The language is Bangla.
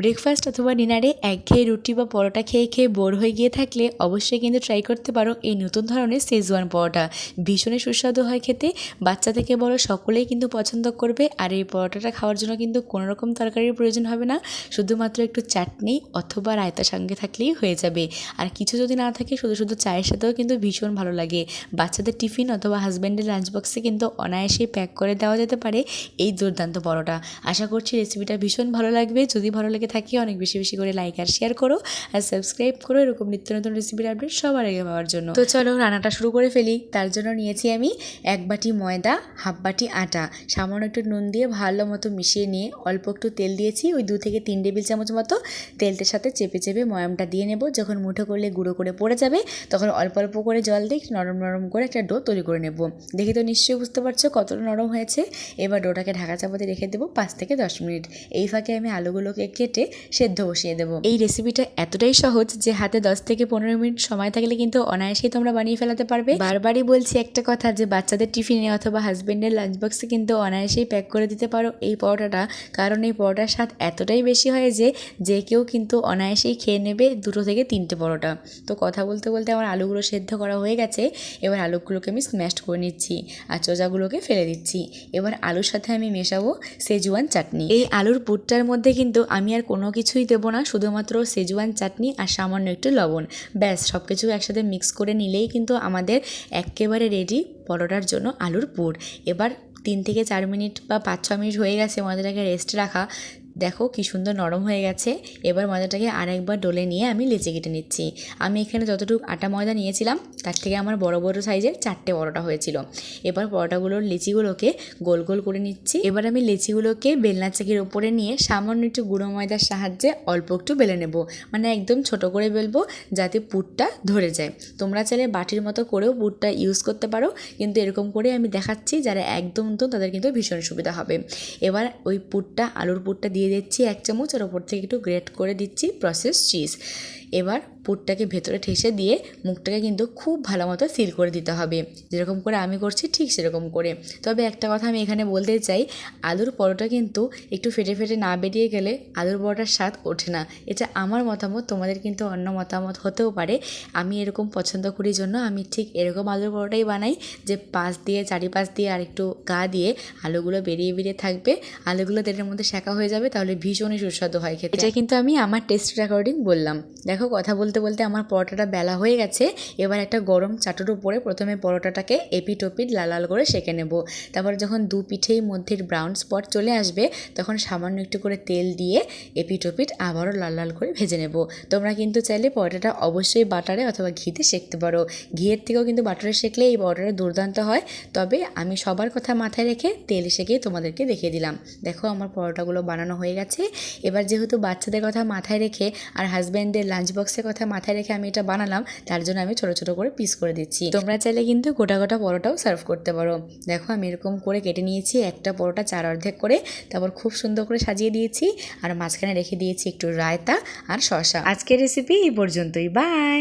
ব্রেকফাস্ট অথবা ডিনারে একঘেয়ে রুটি বা পরোটা খেয়ে খেয়ে বোর হয়ে গিয়ে থাকলে অবশ্যই কিন্তু ট্রাই করতে পারো এই নতুন ধরনের সেজওয়ান পরোটা। ভীষণই সুস্বাদু হয় খেতে। বাচ্চা থেকে বড় সকলেই কিন্তু পছন্দ করবে আর এই পরোটাটা খাওয়ার জন্য কিন্তু কোনো রকম তরকারির প্রয়োজন হবে না। শুধুমাত্র একটু চাটনি অথবা রায়তা সঙ্গে থাকলেই হয়ে যাবে। আর কিছু যদি না থাকে শুধু শুধু চায়ের সাথেও কিন্তু ভীষণ ভালো লাগে। বাচ্চাদের টিফিন অথবা হাজব্যান্ডের লাঞ্চ বক্সে কিন্তু অনায়াসেই প্যাক করে দেওয়া যেতে পারে এই দুর্দান্ত পরোটা। আশা করছি রেসিপিটা ভীষণ ভালো লাগবে। যদি ভালো লেগে থাকে, অনেক বেশি বেশি করে লাইক আর শেয়ার করো আর সাবস্ক্রাইব করো। এরকম নিত্য নতুন রেসিপির আপডেট সবার আগে পাওয়ার জন্য। তো চলো রান্নাটা শুরু করে ফেলি। তার জন্য নিয়েছি আমি এক বাটি ময়দা, হাফ বাটি আটা। সামান্য একটু নুন দিয়ে ভালো মতো মিশিয়ে নিয়ে অল্প একটু তেল দিয়েছি। ওই দু থেকে তিন টেবিল চামচ মতো তেলটার সাথে চেপে চেপে ময়ামটা দিয়ে নেব। যখন মুঠো করলে গুঁড়ো করে পড়ে যাবে, তখন অল্প অল্প করে জল দিয়ে নরম নরম করে একটা ডো তৈরি করে নেব। দেখে তো নিশ্চয়ই বুঝতে পারছ কতটা নরম হয়েছে। এবার ডোটাকে ঢাকা চাপাতে রেখে দেবো পাঁচ থেকে দশ মিনিট। এই ফাঁকে আমি আলুগুলোকে কেটে সেদ্ধ বসিয়ে দেবো। এই রেসিপিটা এতটাই সহজ যে হাতে দশ থেকে পনেরো মিনিট সময় থাকলে কিন্তু অনায়াসেই তোমরা বানিয়ে ফেলাতে পারবে। বারবারই বলছি একটা কথা যে বাচ্চাদের টিফিনে অথবা হাজবেন্ডের লাঞ্চ বক্সে কিন্তু অনায়াসেই প্যাক করে দিতে পারো। এই পরোটাটা, কারণ এই পরোটার স্বাদ এতটাই বেশি হয় যে যে কেউ কিন্তু অনায়াসেই খেয়ে নেবে দুটো থেকে তিনটে পরোটা। তো কথা বলতে বলতে আমার আলুগুলো সেদ্ধ করা হয়ে গেছে। এবার আলুগুলোকে আমি স্ম্যাশড করে নিচ্ছি আর চোজাগুলোকে ফেলে দিচ্ছি। এবার আলুর সাথে আমি মেশাবো সেজুয়ান চাটনি। এই আলুর পুরটার মধ্যে কিন্তু আমি আর কোনো কিছুই দেব না, শুধুমাত্র সেজুয়ান চাটনি আর সামান্য একটু লবণ। ব্যাস সব কিছু একসাথে মিক্স করে নিলেই কিন্তু আমাদের একেবারে রেডি পরোটার জন্য আলুর পুর। এবার তিন থেকে চার মিনিট বা পাঁচ ছ মিনিট হয়ে গেছে ময়দাটাকে রেস্ট রাখা। দেখো কি সুন্দর নরম হয়ে গেছে। এবার ময়দাটাকে আরেকবার ডলে নিয়ে আমি লেচি কেটে নিচ্ছি। আমি এখানে যতটুকু আটা ময়দা নিয়েছিলাম, তার থেকে আমার বড় বড় সাইজের চারটে পরোটা হয়েছিল। এবার পরোটাগুলোর লিচিগুলোকে গোল গোল করে নিচ্ছি। এবার আমি লিচিগুলোকে বেলনা চাকির ওপরে নিয়ে সামান্য একটু গুঁড়ো ময়দার সাহায্যে অল্প একটু বেলে নেব। মানে একদম ছোট করে বেলবো যাতে পুরটা ধরে যায়। তোমরা চাইলে বাটির মতো করেও পুরটা ইউজ করতে পারো, কিন্তু এরকম করে আমি দেখাচ্ছি যারা একদম নতুন তাদের কিন্তু ভীষণ সুবিধা হবে। এবার ওই পুরটা, আলুর পুরটা দিয়ে দিচ্ছি এক চামচ আর ওপর থেকে একটু গ্রেট করে দিচ্ছি প্রসেস চিজ এবার পুরটাকে ভেতরে ঠেসে দিয়ে মুখটাকে কিন্তু খুব ভালো মতো সিল করে দিতে হবে। যেরকম করে আমি করছি, ঠিক সেরকম করে। তবে একটা কথা আমি এখানে বলতে চাই, আলুর পরোটা কিন্তু একটু ফেটে ফেটে না বেরিয়ে গেলে আলুর পরোটার স্বাদ ওঠে না। এটা আমার মতামত, তোমাদের কিন্তু অন্য মতামত হতেও পারে। আমি এরকম পছন্দ করি জন্য আমি ঠিক এরকম আলুর পরোটাই বানাই, যে পাশ দিয়ে, চারিপাশ দিয়ে আর একটু গা দিয়ে আলুগুলো বেরিয়ে বেরিয়ে থাকবে। আলুগুলো তেলের মধ্যে শেখা হয়ে যাবে, তাহলে ভীষণই সুস্বাদু হয় খেতে। এটা কিন্তু আমি আমার টেস্ট অ্যাকর্ডিং বললাম। দেখো কথা বলতে বলতে আমার পরোটাটা বেলা হয়ে গেছে। এবার একটা গরম চাটুর উপরে প্রথমে পরোটাটাকে এপিট ওপিট লাল লাল করে সেঁকে নেব। তারপর যখন দু পিঠেই মধ্যের ব্রাউন স্পট চলে আসবে, তখন সামান্য একটু করে তেল দিয়ে এপিট ওপিট আবারও লাল লাল করে ভেজে নেব। তোমরা কিন্তু চাইলে পরোটাটা অবশ্যই বাটারে অথবা ঘিতে সেঁকতে পারো। ঘিয়ের থেকেও কিন্তু বাটারে সেঁকলে এই পরোটাটা দুর্দান্ত হয়। তবে আমি সবার কথা মাথায় রেখে তেল সেঁকে তোমাদেরকে দেখিয়ে দিলাম। দেখো আমার পরোটাগুলো বানানো হয়ে গেছে। এবার যেহেতু বাচ্চাদের কথা মাথায় রেখে আর হাজব্যান্ডের লাঞ্চ বক্সের কথা মাথায় রেখে আমি এটা বানালাম, তার জন্য আমি ছোটো ছোটো করে পিস করে দিচ্ছি। তোমরা চাইলে কিন্তু গোটা গোটা পরোটাও সার্ভ করতে পারো। দেখো আমি এরকম করে কেটে নিয়েছি, একটা পরোটা চার অর্ধেক করে, তারপর খুব সুন্দর করে সাজিয়ে দিয়েছি, আর মাঝখানে রেখে দিয়েছি একটু রায়তা আর শশা আজকের রেসিপি এই পর্যন্তই বাই